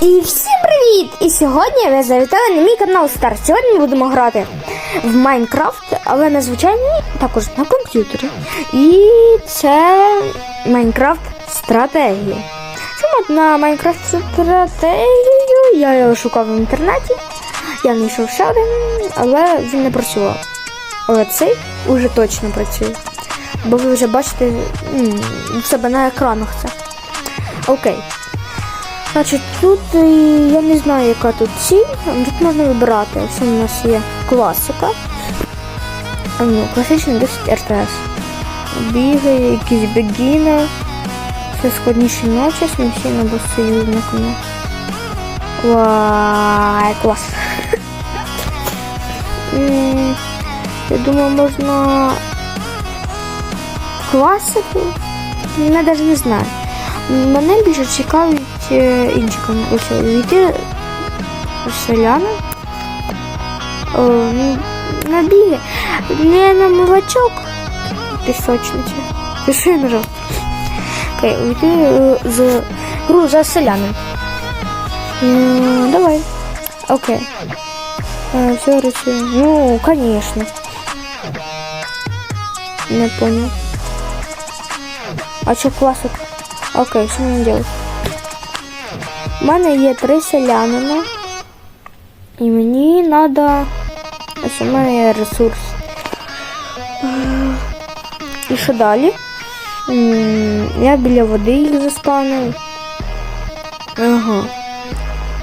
І всім привіт! І сьогодні ви завітали на мій канал Стар. Сьогодні ми будемо грати в Майнкрафт, але на звичайній також на комп'ютері. І це Майнкрафт стратегія. Саме на Майнкрафт стратегію я його шукав в інтернеті. Я знайшов ще один, але він не працював. Але цей уже точно працює. Бо ви вже бачите в себе на екранах це. Окей. Значить, тут е, я не знаю, яка тут ціль. Тут можна вибирати. Ось у нас є класика. А, Ну, класичний 10 РТС. Бігає, якийсь бегінер. Все складніші ночі, смісійно до союзниками. Вай, клас. Я думаю, можна класику. Я навіть не знаю. Мене більше цікавить інші кон- ось війти селяни. О, ну, на біги. Не на молочок пісочниці. Ти що я нажав? Окей, увійти е, з гру за селянин. М, Давай. Окей. Е, Все речі. Ну, конечно. Не понял. А що класик? Окей, що мені робити? У мене є три селянина. І мені треба. Ось у мене є ресурс. І що далі? Я біля води їх заспавнив. Ага.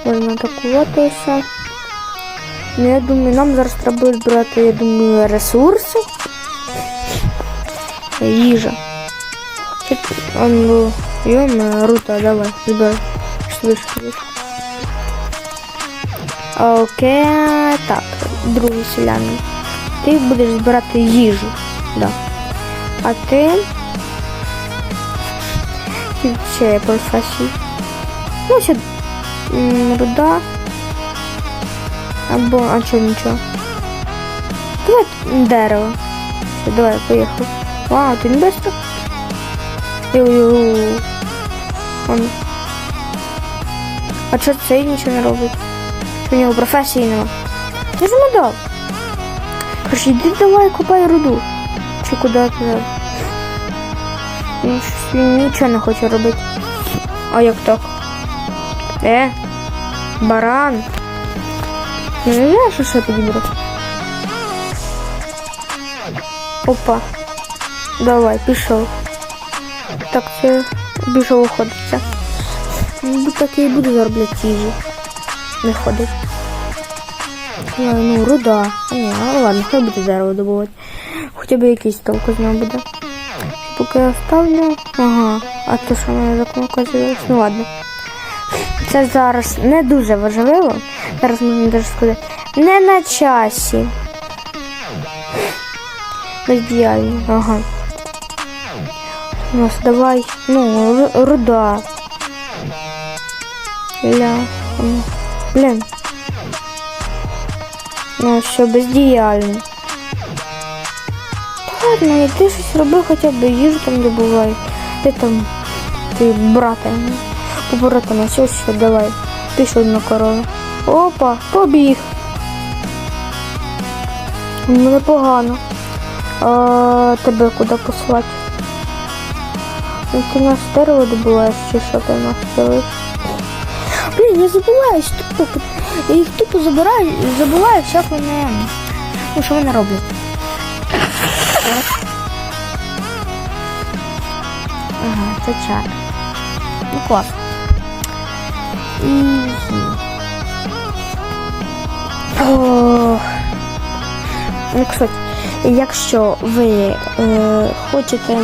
Можна атакуватися. Ну, я думаю, нам зараз треба збирати, я думаю, ресурси. Їжа. Ну, Йома, Рута, давай, збирай. Швидше. Окей, так, другий селянин. Ти будеш збирати їжу. Да. А ти. Ще професії. Ну, ще руда. Або, а чого нічого. Давай дерево. Все, давай, поїхав. Вау, ти не быстро. Йо-йо. Он. А чого цей нічого не робить? У нього професії нема? Я замодав. Кажу, йди давай купай руду. Чи куди туди? Він нічого не хоче робити. А як так? Е? Баран. Ну, не знаю, що ще підібрати. Опа. Давай, пішов. Так, це більше виходиться. Ну, так я і буду заробляти їжі. Не ходить. Ну, руда. Ні, ну ладно, хай буде дерево добувати. Хоча б якийсь толку з нього буде. Поки я ставлю. Ага. А то що в мене за кнопка з'явилась? Ну ладно. Це зараз не дуже важливо. Зараз можна даже сказати. Не на часі. Бездіяльні. Ага. У нас давай. Ну, руда. Ля. Блін. Ну, що бездіяльний. Та ладно, і ти щось роби хоча б їжу там добувай. Ти там, ти брата. Побороти на все, що давай. Ти ще одну корову. Опа, побіг. Ну, непогано. А тебе куди послати? Ну, ти нас дерево добуваєш чи що ти нас делаєш? Блін, я забуваюсь тупо. Я їх тупо забираю і забуваю, як вони. Ну, що вони роблять. Ага, це чат. Ну клас. І... Ох. Ну, кстати, якщо ви е, хочете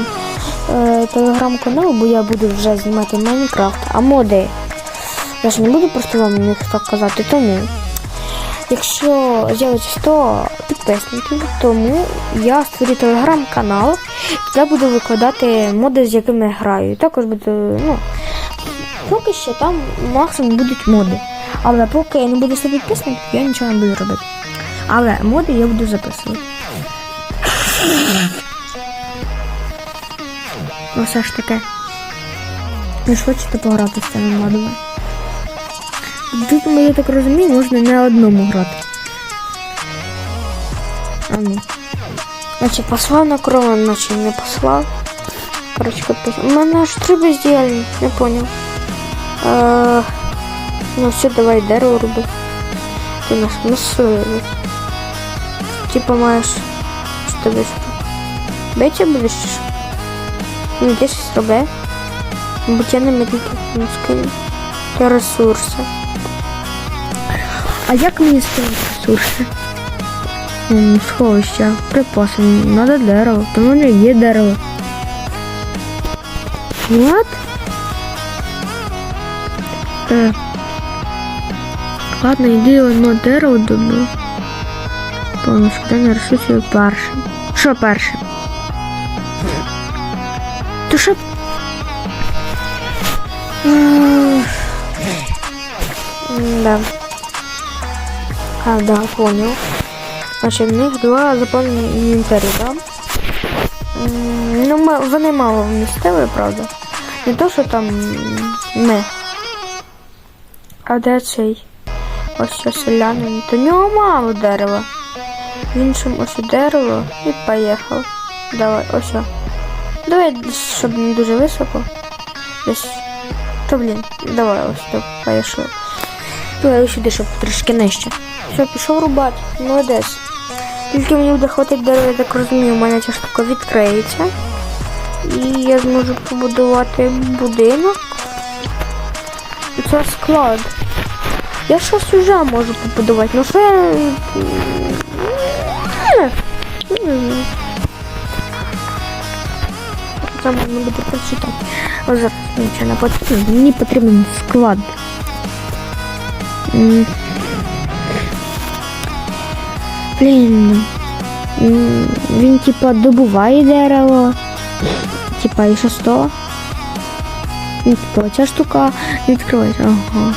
е, телеграм-канал, бо я буду вже знімати Майнкрафт, а моди я ж не буду просто вам їх так казати, тому якщо з'явиться 100 підписників, тому я створю телеграм-канал, туди буду викладати моди, з якими я граю. Також буду, ну, поки що там максимум будуть моди. Але поки я не буду 100 підписників, я нічого не буду робити. Але моди я буду записувати. Все ж таки. Ви ж хочете пограти з цими модами? Тут, я так розумію, можна не одному грати. А ну. Значить, послав на кров, наче не послав. Короче, капець. У мене аж три бездіяльні, не поняв. Е, ну все, давай дерево роби. Ти нас мисливий. Типа маєш. Що тобі що? Бейте будеш? чи що? Ну, де щось роби. Бо я не медлити не скину. Та ресурси. А як мені скинути ресурси? Сховища, припаси, надо дерево, то в мене є дерево. What? Е. Ладно, йди одно дерево добу. Повно скидання ресурсів першим. Що першим? То що? Да. А, да, понял. Значить, в них два заповнені інвентарі, да? Ну, ма- вони мало вмістили, правда. Не то, що там не. А де цей? Ось що селянин. То нього мало дерева. В іншому ось дерево і поїхав. Давай, ось. о. Давай, щоб не дуже високо. Десь. Та блін, давай ось так, поїхав. Ось сюди, щоб трішки нижче. Все, пішов рубати. Молодець. Тільки мені буде хватить дерева, я так розумію, у мене ця штука відкриється. І я зможу побудувати будинок. І Це склад. Я щось вже можу побудувати, ну що я. знаю. Це можна буде прочитати. Зараз нічого не потрібно. Мені потрібен склад. М. Блін. Він типа добуває дерево. Типа і що з того? Ну, типа ця штука відкривається. Ага.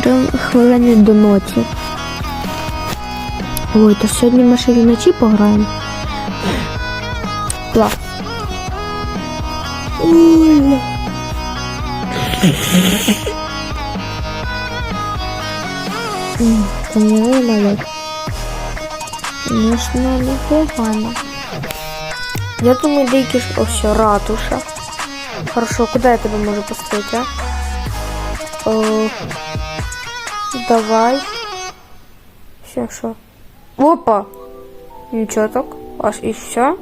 Три хвилини до ночі. Ой, то сьогодні ми ще вночі пограємо. Клас. Ой. Поняли, малек? Звісно, непогано. Я думаю, деякі ж ось ратуша. Хорошо, куди я тебе можу поставити, а? О, давай. Все, що? Опа! Нічого так. Аж і все?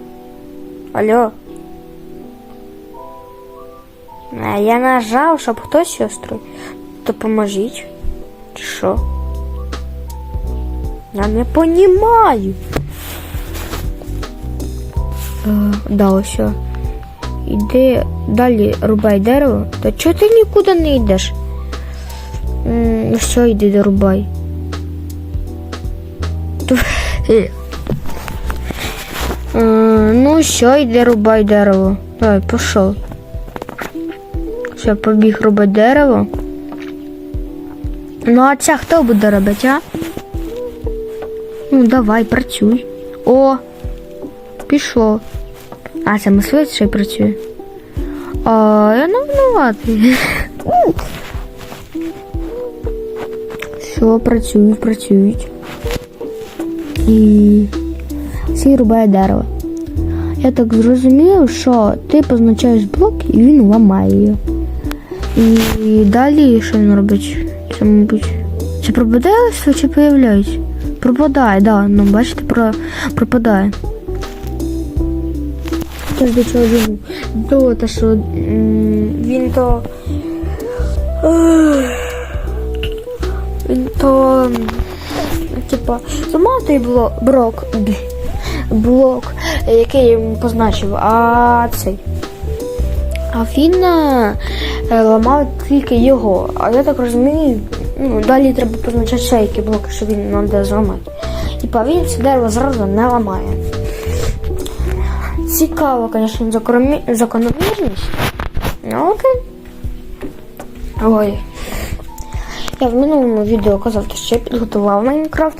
Алло. А я нажав, щоб хтось сестру. Допоможіть. Чи що? Я не понімаю. Е, да, ось. Іди далі рубай дерево. Та чого ти нікуди не йдеш? М, Все, йди дорубай. Е. Ну, все, йди рубай дерево. Давай, пішов. Все, побіг рубати дерево. Ну, а це хто буде робити, а? Ну, давай, працюй. О, пішло. А, це мисливець ще й працює. А, я не винуватий. Все, працюють, працюють. І всі рубає дерево. Я так зрозумів, що ти позначаєш блок і він ламає його. І далі що він робить? Це, мабуть. Це пропадає чи появляється? Пропадає, да. Ну, бачите, про, пропадає. Тож до чого живу? До те, що він то. Він то. Типа, зламав блок, брок, блок, який я йому позначив, а цей. А він е, ламав тільки його. А я так розумію, ну, далі треба позначати ще які блоки, що він нам треба зламати. Типа він це дерево зразу не ламає. Цікаво, звісно, закономі- закономірність. Ну окей. Ой. Я в минулому відео казав, що я підготував Майнкрафт.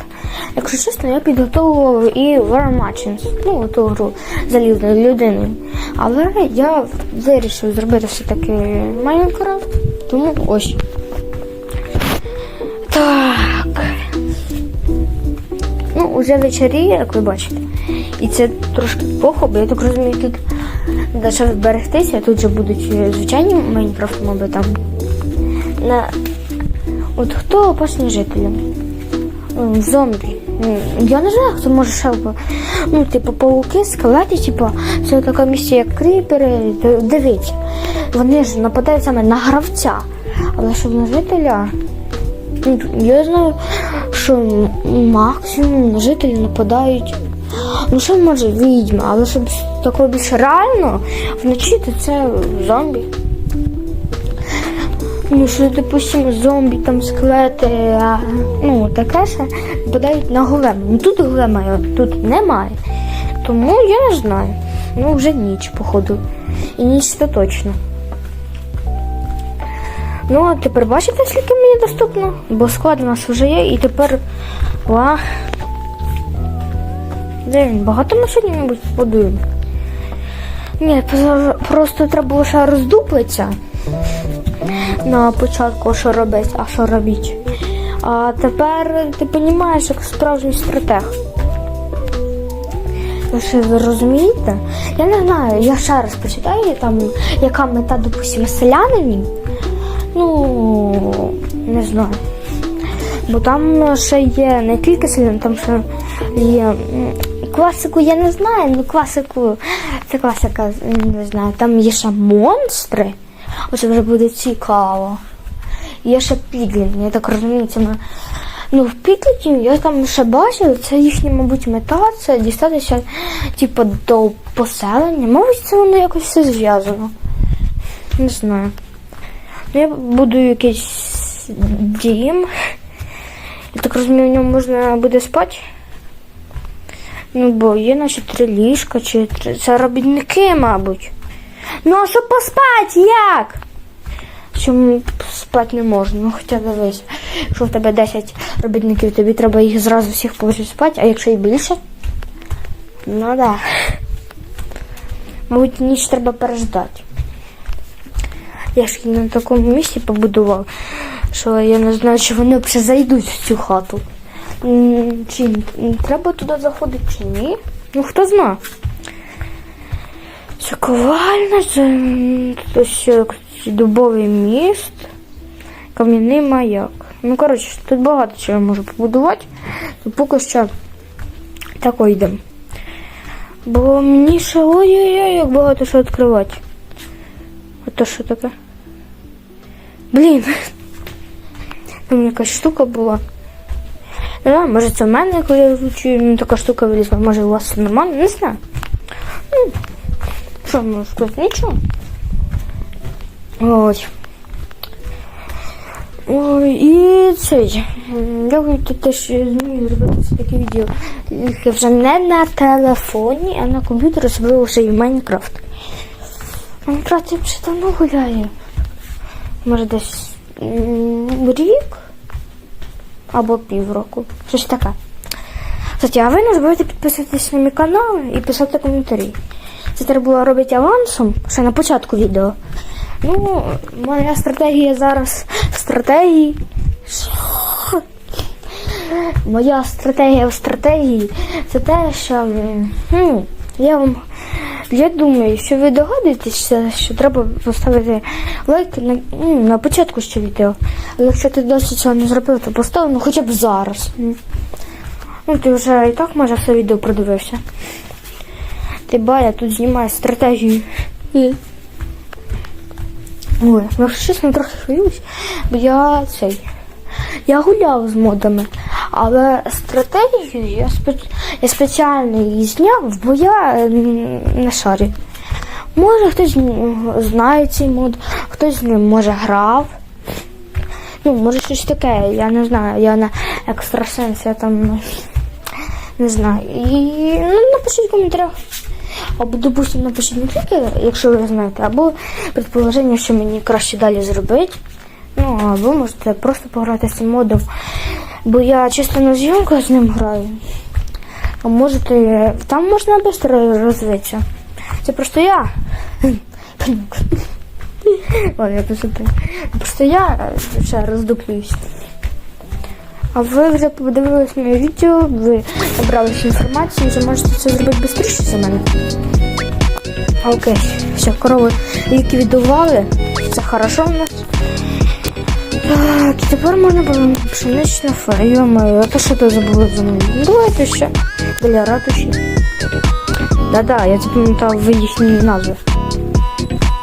Якщо чесно, я підготовував і War Machines, ну ту гру залізною людиною. Але я вирішив зробити все-таки Майнкрафт, тому ось. Так. Ну, уже вечеріє, як ви бачите. І це трошки плохо, бо я так розумію, тут навіть вберегтися, тут же будуть е, звичайні Майнкрафт моби там. На... От хто опасні жителі? Зомбі. Я не знаю, хто може ще. Ну, типу, пауки, скелети, типу, це така місія, як кріпери. Дивіться, вони ж нападають саме на гравця. Але щоб на жителя. Я знаю, що максимум жителі нападають. Ну що може відьма, але щоб такого більш реально вночі, то це зомбі. Ну, що, допустимо, зомбі, там скелети, а, ну, таке ще нападають на голема. Ну тут голема тут немає. Тому я не знаю. Ну, вже ніч, походу. І ніч це точно. Ну, а тепер бачите, скільки мені доступно? Бо склад у нас вже є, і тепер. Ва. Де він? Багато ми сьогодні, мабуть, побудуємо. Ні, просто треба було ще роздуплитися на початку, що робити, а що робити. А тепер ти розумієш, як справжній стратег. Ви ще розумієте? Я не знаю, я ще раз почитаю, там, яка мета, допустимо, селянинів. Ну, не знаю. Бо там ще є не тільки селян, там ще є класику, я не знаю, ну класику, це класика, не знаю, там є ще монстри. Оце вже буде цікаво. Є ще підлін, я так розумію, це на. Ну, в підліті я там ще бачив, це їхня, мабуть, мета, це дістатися, типу, до поселення. Мабуть, це воно якось все зв'язано. Не знаю. Ну, я буду якийсь дім. Я так розумію, в ньому можна буде спати. Ну, бо є наші три ліжка, чи три. Це робітники, мабуть. Ну, а щоб поспати, як? Чому спати не можна? Ну, хоча дивись, якщо в тебе 10 робітників, тобі треба їх зразу всіх положити спати, а якщо і більше? Ну да. Мабуть, ніч треба переждати. Я ж на такому місці побудував, що я не знаю, чи вони взагалі зайдуть в цю хату. Чи треба туди заходити, чи ні? Ну хто знає. Це ковальня, це дубовий міст, кам'яний маяк. Ну, коротше, тут багато чого я можу побудувати. То поки що тако йдемо. Бо мені ще ой-ой-ой, як багато що відкривати. А то що таке? Блін. Там якась штука була. Не знаю, може це в мене, коли я звучу, ну, така штука вилізла, може у вас немає, не знаю. Ну, що можу сказати? Нічого. Ось. Ой, і цей. Я хочу теж змію зробити все таке відео. Вже не на телефоні, а на комп'ютері, особливо вже і в Майнкрафт. Я вже давно гуляю. Може десь рік або півроку. Щось таке. Кстати, а ви не забувайте підписуватись на мій канал і писати коментарі. Це треба було робити авансом ще на початку відео. Ну, моя стратегія зараз в стратегії. Моя стратегія в стратегії це те, що м, ну, я вам. Я думаю, що ви догадуєтеся, що треба поставити лайк на, ну, на початку ще відео. Але якщо ти досі цього не зробив, то постав ну, хоча б зараз. Ну, ти вже і так може все відео продивився. Ти ба, я тут знімаю стратегію. Ой, я чесно трохи хвилююсь, бо я цей. Я гуляв з модами, але стратегію я, я спеціально її зняв, бо я не шарю. Може хтось знає цей мод, хтось з ним може грав. Ну, може щось таке, я не знаю, я на екстрасенс, я там не знаю. І ну, напишіть в коментарях. Або, допустимо, напишіть не тільки, якщо ви знаєте, або предположення, що мені краще далі зробити. Ну, а ви можете просто пограти з цим модом. Бо я чисто на зйомках з ним граю. А можете. Там можна швидко розвитися. Це просто я. Ладно, я просто, просто я ще роздуплююсь. А ви вже подивились моє відео, ви набрали інформацію, вже можете це зробити швидше за мене. Окей, все, корови ліквідували. Це хорошо у нас. Так, тепер можна пшенична ферма. А то що ти забули за мною? Давайте ще для ратуші. Да-да, я запам'ятав ви їхні назви.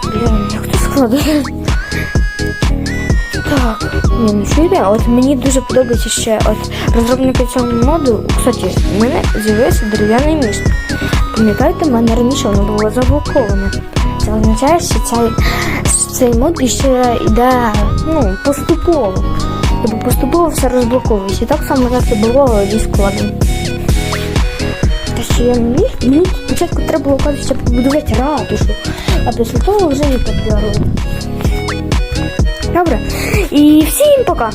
Блін, як це складно. Так, ні, ну чуєте, от мені дуже подобається ще от розробники цього моду. Кстати, в мене з'явився дерев'яний міст. Пам'ятаєте, в мене раніше воно було заблоковане. Це означає, що цей, цей мод ще йде ну, поступово. Тобто поступово все розблоковується. Так само, як і було зі складом. Та що я не міг, мені спочатку треба було кажучи, побудувати ратушу, а після того вже і підберу. Добре. І всім пока.